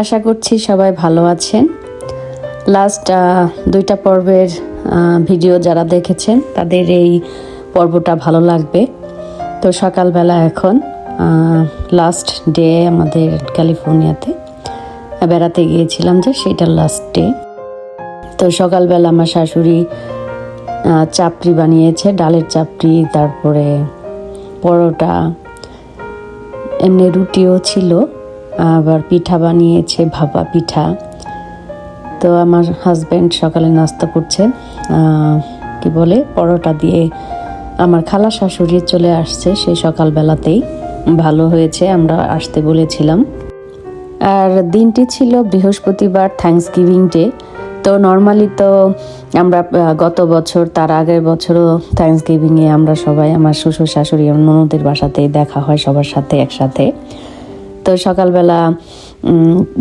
আশা করছি সবাই ভালো আছেন। লাস্ট দুইটা পর্বের ভিডিও যারা দেখেছেন, তাদের এই পর্বটা ভালো লাগবে। তো সকালবেলা এখন লাস্ট ডে আমাদের ক্যালিফোর্নিয়াতে বেড়াতে গিয়েছিলাম যে সেটা লাস্ট ডে তো সকালবেলা আমার শাশুড়ি চাপড়ি বানিয়েছে, ডালের চাপড়ি, তারপরে পরোটা, এমনি রুটিও ছিল। আবার পিঠা বানিয়েছে, ভাপা পিঠা। তো আমার হাজব্যান্ড সকালে নাস্তা করছে কি বলে, পরোটা দিয়ে আমার খালা শাশুড়ি চলে আসছে সেই সকালবেলাতেই। ভালো হয়েছে, আমরা আসতে বলেছিলাম। আর দিনটি ছিল বৃহস্পতিবার থ্যাঙ্কস গিভিং ডে তো নর্মালি তো আমরা গত বছর, তার আগের বছরও থ্যাঙ্কস গিভিংয়ে আমরা সবাই, আমার শ্বশুর শাশুড়ি আমার ননদের বাসাতেই দেখা হয় সবার সাথে, একসাথে। তো সকালবেলা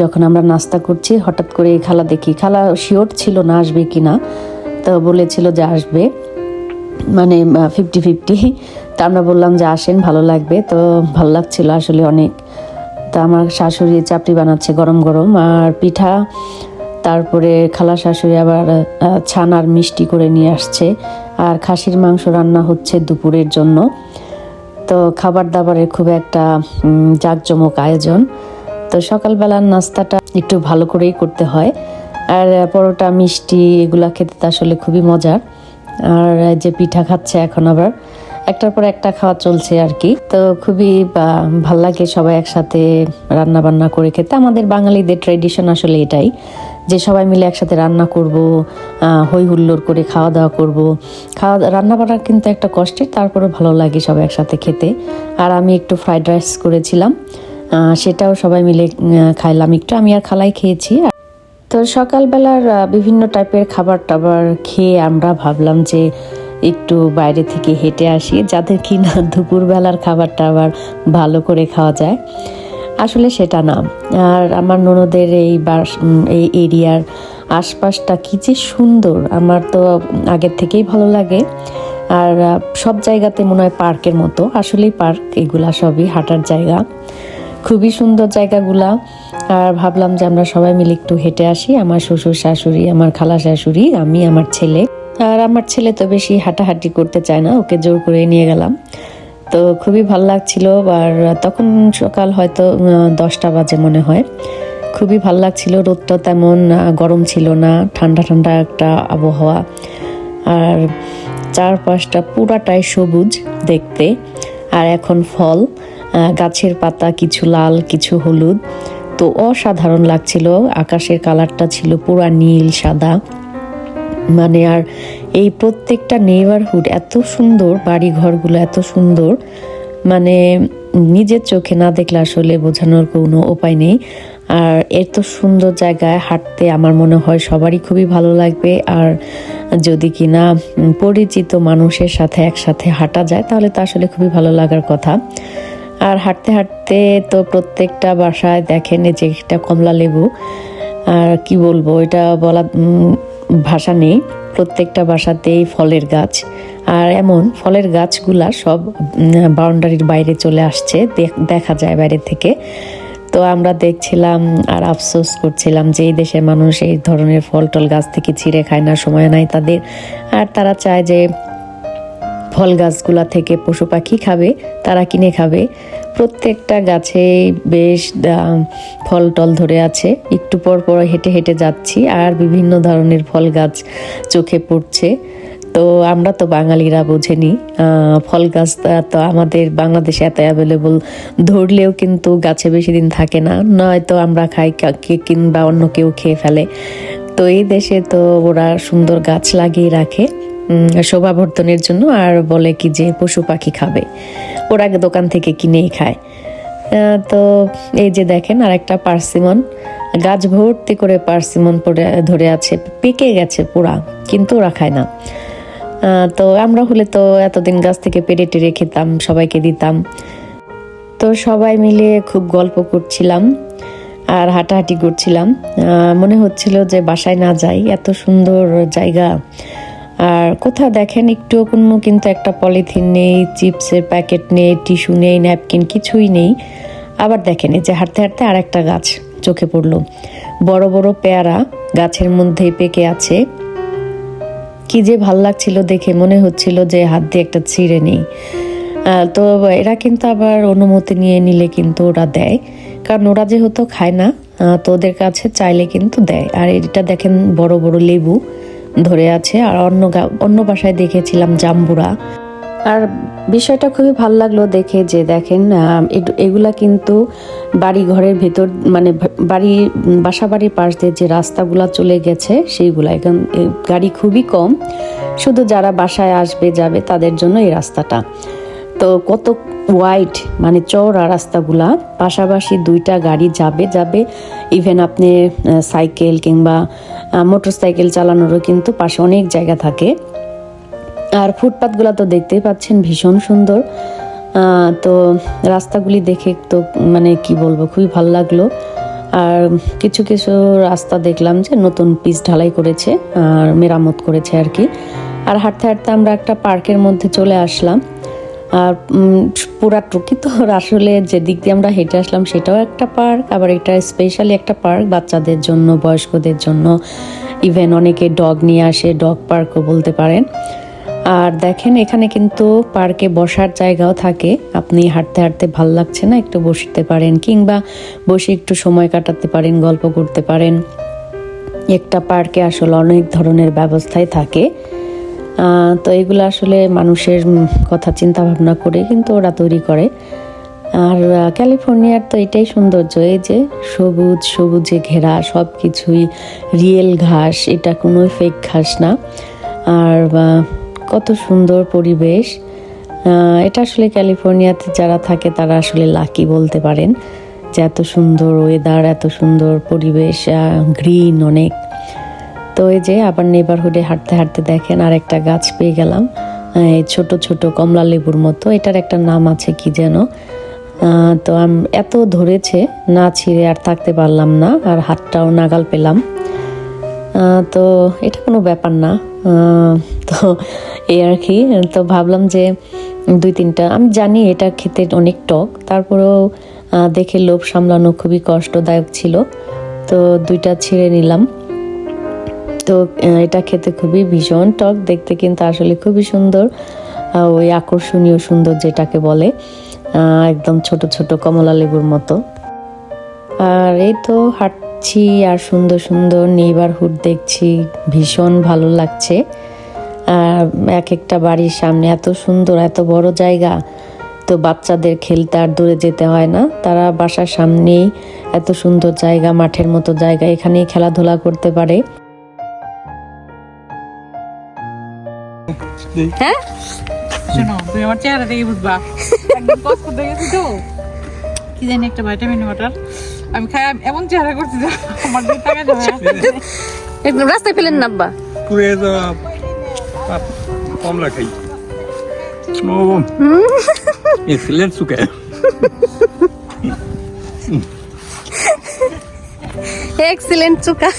যখন আমরা নাস্তা করছি, হঠাৎ করে খালা দেখি, খালা শিওর ছিল না আসবে কি না, তো বলেছিল যে আসবে। মানে ফিফটি ফিফটি তো আমরা বললাম যে আসেন, ভালো লাগবে। তো ভালো লাগছিল আসলে অনেক। তা আমার শাশুড়ি চাপড়ি বানাচ্ছে গরম গরম, আর পিঠা, তারপরে খালা শাশুড়ি আবার ছানার মিষ্টি করে নিয়ে আসছে। আর খাসির মাংস রান্না হচ্ছে দুপুরের জন্য। তো খাবার দাবারের খুব একটা জাঁকজমক আয়োজন। তো সকালবেলার নাস্তাটা একটু ভালো করেই করতে হয়। আর পরোটা, মিষ্টি এগুলা খেতে তো আসলে খুবই মজার। আর যে পিঠা খাচ্ছে এখন আবার, একটার পর একটা খাওয়া চলছে আর কি। তো খুবই ভালো লাগে সবাই একসাথে রান্না বান্না করে খেতে। আমাদের বাঙালিদের ট্রেডিশন আসলে এটাই। যে সবাই মিলে একসাথে রান্না করব হই হুল্লোড় করে খাওয়া দাওয়া করব। খাওয়া রান্না বান্না কিন্তু একটা কষ্টের তারপরে ভালো লাগে সবাই একসাথে খেতে। আর আমি একটু ফ্রাইড রাইস করেছিলাম সেটাও সবাই মিলে খাইলাম। একটু আমি আর খালাই খেয়েছি। তো সকালবেলার বিভিন্ন টাইপের খাবার টাবার খেয়ে আমরা ভাবলাম যে একটু বাইরে থেকে হেঁটে আসি যাদের কি না দুপুরবেলার খাবার টাবার ভালো করে খাওয়া যায়। আসলে সেটা না। আর আমার ননদের এই বাস এই এরিয়ার আশপাশটা কী যে সুন্দর। আমার তো আগের থেকেই ভালো লাগে। আর সব জায়গাতে মনে হয় পার্কের মতো। আসলেই পার্ক এগুলা সবই হাঁটার জায়গা। খুবই সুন্দর জায়গাগুলা। আর ভাবলাম যে আমরা সবাই মিলে একটু হেঁটে আসি। আমার শ্বশুর শাশুড়ি, আমার খালা শাশুড়ি, আমি, আমার ছেলে। আর আমার ছেলে তো বেশি হাঁটাহাঁটি করতে চায় না। ওকে জোর করে নিয়ে গেলাম। তো খুবই ভালো লাগছিল আর তখন সকাল হয়তো দশটা বাজে মনে হয়। খুবই ভালো লাগছিল, রোদটা তেমন গরম ছিল না, ঠান্ডা ঠান্ডা একটা আবহাওয়া। আর চারপাশটা পুরাটাই সবুজ দেখতে। আর এখন ফল গাছের পাতা কিছু লাল, কিছু হলুদ। তো অসাধারণ লাগছিল, আকাশের কালারটা ছিল পুরা নীল, সাদা। মানে আর এই প্রত্যেকটা নেইবারহুড এত সুন্দর বাড়ি ঘরগুলো এত সুন্দর মানে নিজের চোখে না দেখলে আসলে বোঝানোর কোনো উপায় নেই। আর এত সুন্দর জায়গায় হাঁটতে আমার মনে হয় সবারই খুবই ভালো লাগবে। আর যদি কিনা পরিচিত মানুষের সাথে একসাথে হাঁটা যায়, তাহলে তো আসলে খুবই ভালো লাগার কথা। আর হাঁটতে হাঁটতে তো প্রত্যেকটা বাসায় দেখেন যে একটা কমলা লেবু। আর কি বলব, এটা বলা ভাষা নেই, প্রত্যেকটা বাসাতেই ফলের গাছ। আর এমন ফলের গাছগুলা সব বাউন্ডারির বাইরে চলে আসছে, দেখ- যায় বাইরে থেকে। তো আমরা দেখছিলাম আর আফসোস করছিলাম যে এই দেশের মানুষ এই ধরনের ফল টল গাছ থেকে ছিঁড়ে খায় না, সময় নাই তাদের। আর তারা চায় যে ফল গাছগুলা থেকে পশু পাখি খাবে, তারা কিনে খাবে। প্রত্যেকটা গাছে বেশ ফল টল ধরে আছে। একটু পর পর হেঁটে হেঁটে যাচ্ছি, আর বিভিন্ন ধরনের ফল গাছ চোখে পড়ছে। তো আমরা তো বাঙালিরা বোঝেনি ফল গাছ তো আমাদের বাংলাদেশে এত অ্যাভেলেবল ধরলেও কিন্তু গাছে বেশি দিন থাকে না। নয়তো আমরা খাই কিংবা অন্য কেউ খেয়ে ফেলে। তো এই দেশে তো ওরা সুন্দর গাছ লাগিয়ে রাখে। শোভাবর্ধনের জন্য আর বলে কি যে পশু পাখি খাবে। ওরা দোকান থেকে কিনেই খায়। তো এই যে দেখেন আর একটা পার্সিমন। গাছ ভর্তি করে পার্সিমন পড়ে ধরে আছে। পেকে গেছে পুরা, কিন্তু ওরা খায় না। তো আমরা হলে তো এতদিন গাছ থেকে পেরে টেরে খেতাম, সবাইকে দিতাম। তো সবাই মিলে খুব গল্প করছিলাম আর হাঁটাহাঁটি করছিলাম। মনে হচ্ছিল যে বাসায় না যাই, এত সুন্দর জায়গা। আর কোথাও দেখেন একটু কোনো কিন্তু একটা পলিথিন নেই, চিপসের প্যাকেট নেই, টিস্যু নেই, ন্যাপকিন কিছুই নেই। আবার দেখেন এই যে হাঁটতে হাঁটতে আর একটা গাছ চোখে পড়ল। বড় বড় পেয়ারা গাছের মধ্যেই পেকে আছে। কি যে ভালো লাগছিল দেখে মনে হচ্ছিল যে হাত দিয়ে একটা ছিঁড়ে নেই। তো এরা কিন্তু আবার অনুমতি নিয়ে নিলে কিন্তু ওরা দেয়। কারণ ওরা যেহেতু খায় না তো ওদের কাছে চাইলে কিন্তু দেয়। আর এটা দেখেন বড় বড় লেবু। ধরে আছে আর অন্য অন্য বাসায় দেখেছিলাম জাম্বুরা। আর বিষয়টা খুবই ভালো লাগল দেখে যে দেখেন এগুলা কিন্তু বাড়ি ঘরের ভেতর মানে বাড়ি বাসা বাড়ির পাশ দিয়ে যে রাস্তাগুলা চলে গেছে, সেইগুলা এখন গাড়ি খুবই কম। শুধু যারা বাসায় আসবে, যাবে, তাদের জন্য এই রাস্তাটা। তো কত ওয়াইড মানে চওড়া রাস্তাগুলা, পাশাপাশি দুইটা গাড়ি যাবে যাবে ইভেন আপনি সাইকেল কিংবা মোটর সাইকেল চালানোরও কিন্তু পাশে অনেক জায়গা থাকে। আর ফুটপাতগুলো তো দেখতেই পাচ্ছেন ভীষণ সুন্দর। তো রাস্তাগুলি দেখে তো মানে কি বলব, খুবই ভালো লাগল। আর কিছু কিছু রাস্তা দেখলাম যে নতুন পিচ ঢালাই করেছে, আর মেরামত করেছে আর কি। আর হাঁটতে হাঁটতে আমরা একটা পার্কের মধ্যে চলে আসলাম। আর পুরাটুকি তো আসলে যে দিক দিয়ে আমরা হেঁটে আসলাম সেটাও একটা পার্ক, আবার এটা স্পেশালি একটা পার্ক বাচ্চাদের জন্য, বয়স্কদের জন্য। ইভেন অনেকে ডগ নিয়ে আসে, ডগ পার্কও বলতে পারেন। আর দেখেন এখানে কিন্তু পার্কে বসার জায়গাও থাকে। আপনি হাঁটতে হাঁটতে ভালো লাগছে না, একটু বসতে পারেন, কিংবা বসে একটু সময় কাটাতে পারেন, গল্প করতে পারেন। একটা পার্কে আসলে অনেক ধরনের ব্যবস্থাই থাকে। তো এগুলো আসলে মানুষের কথা চিন্তা ভাবনা করে কিন্তু ওরা তৈরি করে। আর ক্যালিফোর্নিয়ার তো এটাই সৌন্দর্য, এই যে সবুজ, সবুজে ঘেরা সব কিছুই রিয়েল ঘাস, এটা কোনো ফেক ঘাস না। আর কত সুন্দর পরিবেশ। এটা আসলে ক্যালিফোর্নিয়াতে যারা থাকে তারা আসলে লাকি বলতে পারেন যে এত সুন্দর ওয়েদার এত সুন্দর পরিবেশ গ্রিন অনেক। তো এই যে আবার নেবারহুডে হাঁটতে হাঁটতে দেখেন আর একটা গাছ পেয়ে গেলাম। এই ছোট ছোট কমলা লেবুর মতো। এটার একটা নাম আছে কি যেন? তো এত ধরেছে, না ছিঁড়ে আর থাকতে পারলাম না আর হাতটাও নাগাল পেলাম। তো এটা কোনো ব্যাপার না। তো এই আর কি। তো ভাবলাম যে দুই তিনটা, আমি জানি এটা খেতে অনেক টক, তারপরেও দেখে লোভ সামলানো খুবই কষ্টদায়ক ছিল। তো দুইটা ছিঁড়ে নিলাম। তো এটা খেতে খুবই ভীষণ টক, দেখতে কিন্তু আসলে খুবই সুন্দর। ওই আকর্ষণীয় সুন্দর যেটাকে বলে একদম ছোট ছোট কমলা লেবুর মতো। আর এই তো হাঁটছি আর সুন্দর সুন্দর নেইবারহুড দেখছি, ভীষণ ভালো লাগছে। আর এক একটা বাড়ির সামনে এত সুন্দর, এত বড় জায়গা, তো বাচ্চাদের খেলতে আর দূরে যেতে হয় না। তারা বাসার সামনেই এত সুন্দর জায়গা, মাঠের মতো জায়গা, এখানেই খেলাধুলা করতে পারে। হ্যাঁ? শোনো তুমি আমার চেহারা দেখে বুঝবা। একদম কষ্ট গেছি তো কি জানি একটা ভাইটামিন ওয়াটার আমি খাই এমন চেহারা করছি যে আমার দুই টাকা যাবে একদম রাস্তায় ফেলেন নাব্বা পুরে যাওয়া পাপ- কমলা খাই। ও। এক্সিলেন্ট সুকে এক্সিলেন্ট চুকা।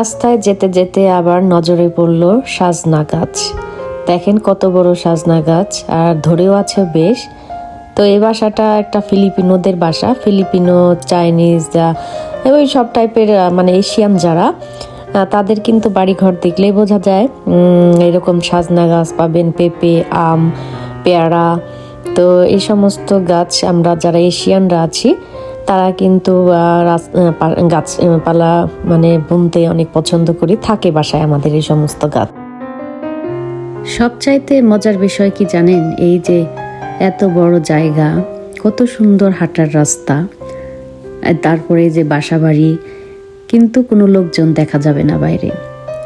রাস্তায় যেতে যেতে আবার নজরে পড়ল সাজনা গাছ। দেখেন কত বড় সাজনা গাছ আর ধরেও আছে বেশ। তো এই বাসাটা একটা ফিলিপিনোদের বাসা ফিলিপিনো চাইনিজ আহ, ওই সব টাইপের মানে এশিয়ান যারা তাদের কিন্তু বাড়িঘর দেখলেই বোঝা যায়। এরকম সাজনা গাছ পাবেন পেঁপে আম পেয়ারা। তো এই সমস্ত গাছ আমরা যারা এশিয়ানরা আছি তারা কিন্তু আহ, রাস- পা- গাছ পালা মানে বুনতে অনেক পছন্দ করি। থাকে বাসায় আমাদের এই সমস্ত গাছ। সবচাইতে মজার বিষয় কি জানেন? এই যে এত বড় জায়গা কত সুন্দর হাঁটার রাস্তা তারপরে যে বাসা বাড়ি কিন্তু কোনো লোকজন দেখা যাবে না বাইরে।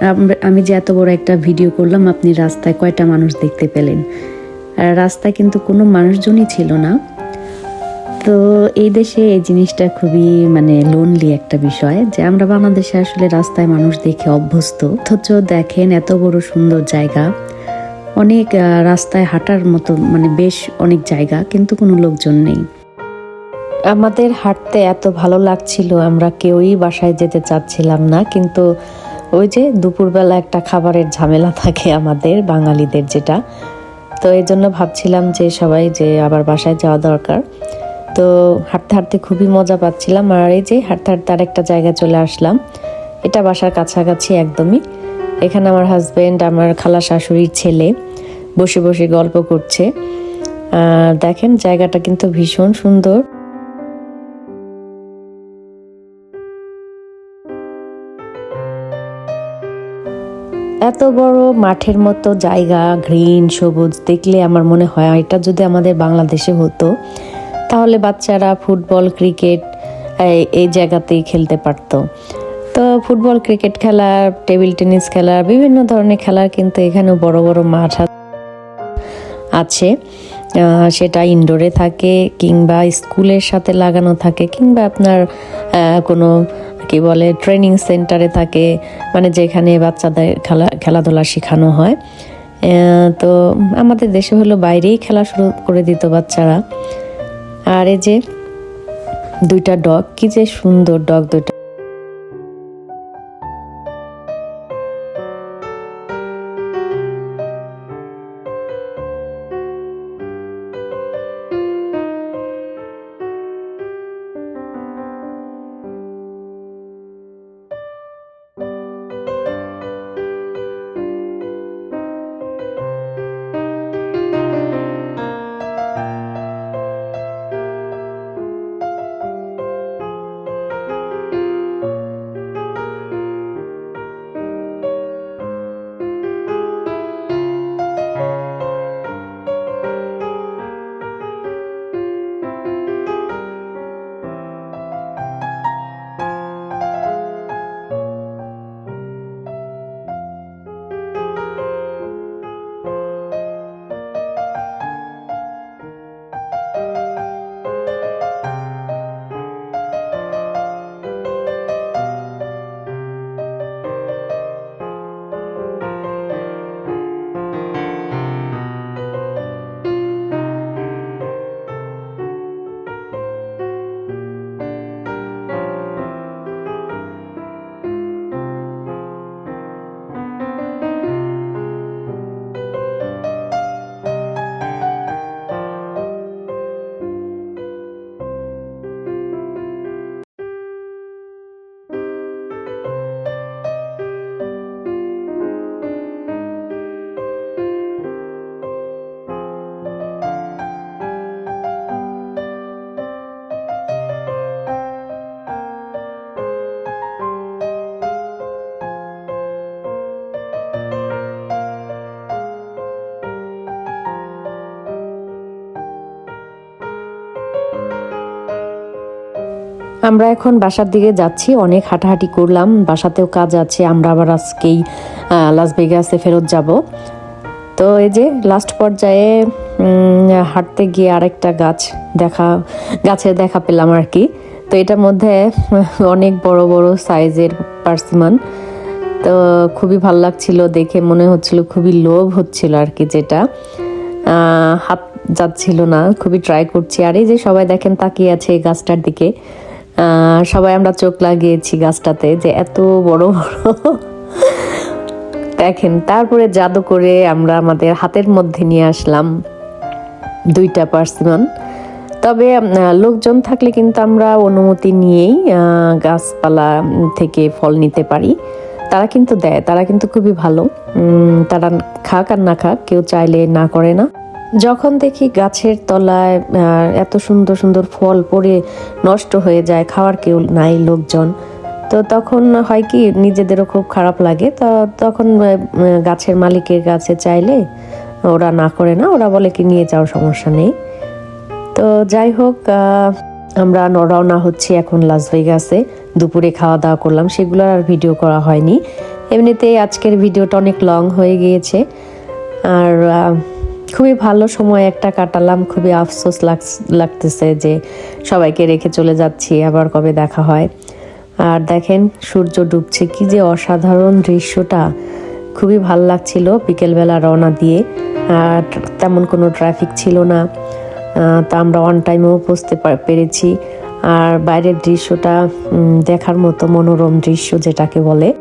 আম- যে এত বড় একটা ভিডিও করলাম আপনি রাস্তায় কয়টা মানুষ দেখতে পেলেন? রাস্তায় কিন্তু কোনো মানুষজনই ছিল না। তো এই দেশে এই জিনিসটা খুবই মানে লোনলি একটা বিষয় যে আমরা বাংলাদেশে আসলে রাস্তায় মানুষ দেখে অভ্যস্ত। অথচ দেখেন এত বড় সুন্দর জায়গা। অনেক রাস্তায় হাঁটার মতো মানে বেশ অনেক জায়গা, কিন্তু কোনো লোকজন নেই। আমাদের হাঁটতে এত ভালো লাগছিল, আমরা কেউই বাসায় যেতে চাচ্ছিলাম না, কিন্তু ওই যে দুপুরবেলা একটা খাবারের ঝামেলা থাকে আমাদের, বাঙালিদের যেটা। তো এই জন্য ভাবছিলাম যে সবাই যে আবার বাসায় যাওয়া দরকার। তো হাঁটতে হাঁটতে খুবই মজা পাচ্ছিলাম। আর এই যে হাঁটতে হাঁটতে আরেকটা জায়গায় চলে আসলাম। এটা বাসার কাছাকাছি একদমই। এখানে আমার হাজবেন্ড আমার খালা শাশুড়ির ছেলে বসে বসে গল্প করছে। দেখেন জায়গাটা কিন্তু ভীষণ সুন্দর। এত বড় মাঠের মতো জায়গা গ্রিন সবুজ, দেখলে আমার মনে হয় এটা যদি আমাদের বাংলাদেশে হতো তাহলে বাচ্চারা ফুটবল, ক্রিকেট, এই- জায়গাতেই খেলতে পারতো। তো ফুটবল, ক্রিকেট খেলা, টেবিল টেনিস খেলা, বিভিন্ন ধরনের খেলার কিন্তু এখানে বড় বড় মাঠ আছে। সেটা ইনডোরে থাকে কিংবা স্কুলের সাথে লাগানো থাকে কিংবা আপনার কোনো কি বলে ট্রেনিং সেন্টারে থাকে মানে যেখানে বাচ্চাদের খেলা, খেলাধুলা শেখানো হয়। তো আমাদের দেশে হলো বাইরেই খেলা শুরু করে দিত বাচ্চারা। আর এই যে দুইটা ডগ কি যে সুন্দর ডগ দুইটা। আমরা এখন বাসার দিকে যাচ্ছি, অনেক হাঁটাহাঁটি করলাম, বাসাতেও কাজ আছে, আমরা আবার আজকেই লাস ভেগাসে ফেরত যাব। তো এই যে লাস্ট পর্যায়ে হাঁটতে গিয়ে আরেকটা গাছ দেখা গাছের দেখা পেলাম আর কি। তো এটার মধ্যে অনেক বড় বড় সাইজের পার্সিমান তো খুবই ভালো লাগছিল দেখে, মনে হচ্ছিল খুবই লোভ হচ্ছিল আর কি যেটা। হাত যাচ্ছিল না, খুবই ট্রাই করছি। আর এই যে সবাই দেখেন তাকিয়ে আছে গাছটার দিকে। সবাই আমরা চোখ লাগিয়েছি গাছটাতে যে এত বড় বড়। দেখেন, তারপরে জাদু করে আমরা আমাদের হাতের মধ্যে নিয়ে আসলাম দুইটা পার্সিমান। তবে লোকজন থাকলে কিন্তু আমরা অনুমতি নিয়েই গাছপালা থেকে ফল নিতে পারি। তারা কিন্তু দেয়, তারা কিন্তু খুবই ভালো। তারা খাক আর না খাক, কেউ চাইলে না করে না। যখন দেখি গাছের তলায় এত সুন্দর সুন্দর ফল পড়ে নষ্ট হয়ে যায়, খাওয়ার কেউ নাই লোকজন, তো তখন হয় কি নিজেদেরও খুব খারাপ লাগে। তো তখন গাছের মালিকের কাছে চাইলে ওরা না করে না, ওরা বলে কি নিয়ে যাওয়ার সমস্যা নেই। তো যাই হোক আমরা রওনা হচ্ছি এখন লাস ভেগাসে দুপুরে খাওয়া দাওয়া করলাম সেগুলোর আর ভিডিও করা হয়নি। এমনিতেই আজকের ভিডিওটা অনেক লং হয়ে গিয়েছে। আর খুবই ভালো সময় একটা কাটালাম, খুবই আফসোস লাগ- লাগতেছে যে সবাইকে রেখে চলে যাচ্ছি, আবার কবে দেখা হয়। আর দেখেন, সূর্য ডুবছে, কি যে অসাধারণ দৃশ্যটা। খুবই ভালো লাগছিল বিকেলবেলা রওনা দিয়ে। আর তেমন কোনো ট্রাফিক ছিল না। তা আমরা অন টাইমেও পৌঁছতে পেরেছি। আর বাইরের দৃশ্যটা দেখার মতো মনোরম দৃশ্য যেটাকে বলে।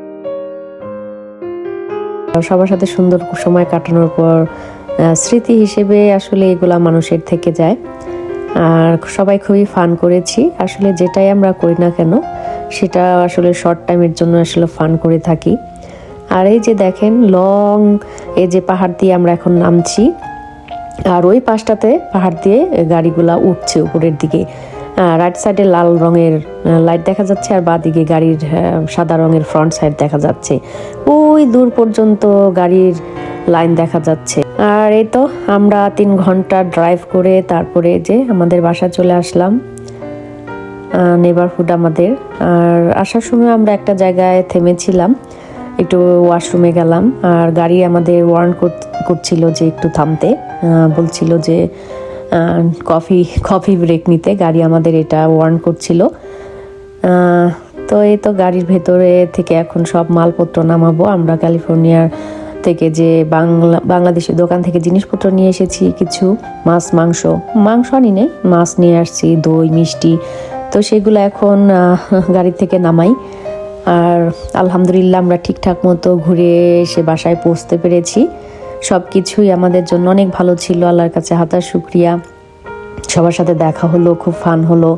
সবার সাথে সুন্দর সময় কাটানোর পর স্মৃতি হিসেবে আসলে এগুলা মানুষের থেকে যায়। আর সবাই খুবই ফান করেছি। আসলে যেটাই আমরা করি না কেন, সেটা আসলে শর্ট টাইমের জন্য আসলে ফান করে থাকি। আর এই যে দেখেন লং এই যে পাহাড় দিয়ে আমরা এখন নামছি, আর ওই পাশটাতে পাহাড় দিয়ে গাড়িগুলা উঠছে উপরের দিকে। রাইট সাইডে লাল রঙের লাইট দেখা যাচ্ছে, আর বাঁ দিকে গাড়ির সাদা রঙের ফ্রন্ট সাইড দেখা যাচ্ছে। ওই দূর পর্যন্ত গাড়ির লাইন দেখা যাচ্ছে। আর এই তো আমরা তিন ঘণ্টা ড্রাইভ করে তারপরে যে আমাদের বাসা চলে আসলাম নেবারহুড আমাদের। আর আসার সময় আমরা একটা জায়গায় থেমেছিলাম, একটু ওয়াশরুমে গেলাম। আর গাড়ি আমাদের ওয়ার্ন করছিল যে একটু থামতে বলছিল যে কফি কফি ব্রেক নিতে। গাড়ি আমাদের এটা ওয়ার্ন করছিল। তো এই তো গাড়ির ভেতরে থেকে এখন সব মালপত্র নামাবো। আমরা ক্যালিফোর্নিয়ার থেকে যে বাংলা, বাংলাদেশের দোকান থেকে জিনিসপত্র নিয়ে এসেছি, কিছু মাছ, মাংস। মাংস আনি নেই, মাছ নিয়ে আসছি, দই, মিষ্টি। তো সেগুলো এখন গাড়ি থেকে নামাই। আর আলহামদুলিল্লাহ আমরা ঠিকঠাক মতো ঘুরে এসে বাসায় পৌঁছতে পেরেছি। সব কিছুই আমাদের জন্য অনেক ভালো ছিল, আল্লাহর কাছে হাতার শুক্রিয়া। সবার সাথে দেখা হলো, খুব ফান হলো।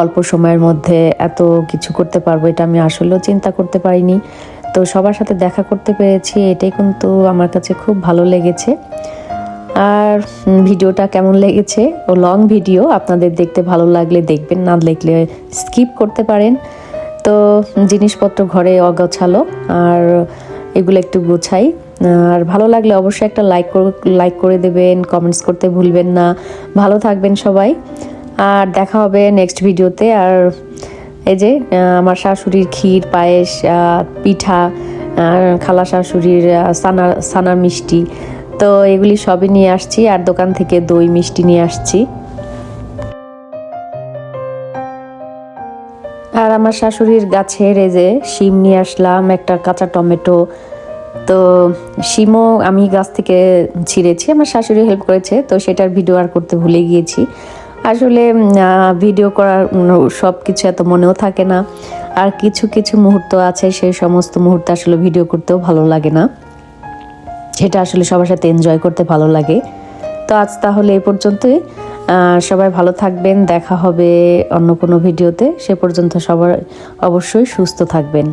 অল্প সময়ের মধ্যে এত কিছু করতে পারব, এটা আমি আসলেও চিন্তা করতে পারিনি। তো সবার সাথে দেখা করতে পেরেছি, এটাই কিন্তু আমার কাছে খুব ভালো লেগেছে। আর ভিডিওটা কেমন লেগেছে? ও লং ভিডিও আপনাদের দেখতে ভালো লাগলে দেখবেন, না দেখলে স্কিপ করতে পারেন। তো, জিনিসপত্র ঘরে অগোছালো, আর এগুলো একটু গোছাই। আর ভালো লাগলে অবশ্যই একটা লাইক লাইক করে দেবেন কমেন্টস করতে ভুলবেন না। ভালো থাকবেন সবাই। আর দেখা হবে নেক্সট ভিডিওতে আর এই যে আমার শাশুড়ির ক্ষীর পায়েস পিঠা খালা শাশুড়ির আহ, সানা সানার মিষ্টি। তো এগুলি সবই নিয়ে আসছি আর দোকান থেকে দই মিষ্টি নিয়ে আসছি। আর আমার শাশুড়ির গাছের এই যে শিম নিয়ে আসলাম একটা কাঁচা টমেটো। তো শিমও আমি গাছ থেকে ছিঁড়েছি আমার শাশুড়ি হেল্প করেছে তো সেটার ভিডিও আর করতে ভুলে গিয়েছি। আসলে ভিডিও করার সব কিছু এত মনেও থাকে না। আর কিছু কিছু মুহূর্ত আছে, সেই সমস্ত মুহূর্তে আসলে ভিডিও করতেও ভালো লাগে না। সেটা আসলে সবার সাথে এনজয় করতে ভালো লাগে। তো আজ তাহলে এই পর্যন্তই। সবাই ভালো থাকবেন, দেখা হবে অন্য কোনো ভিডিওতে সে পর্যন্ত সবার অবশ্যই সুস্থ থাকবেন।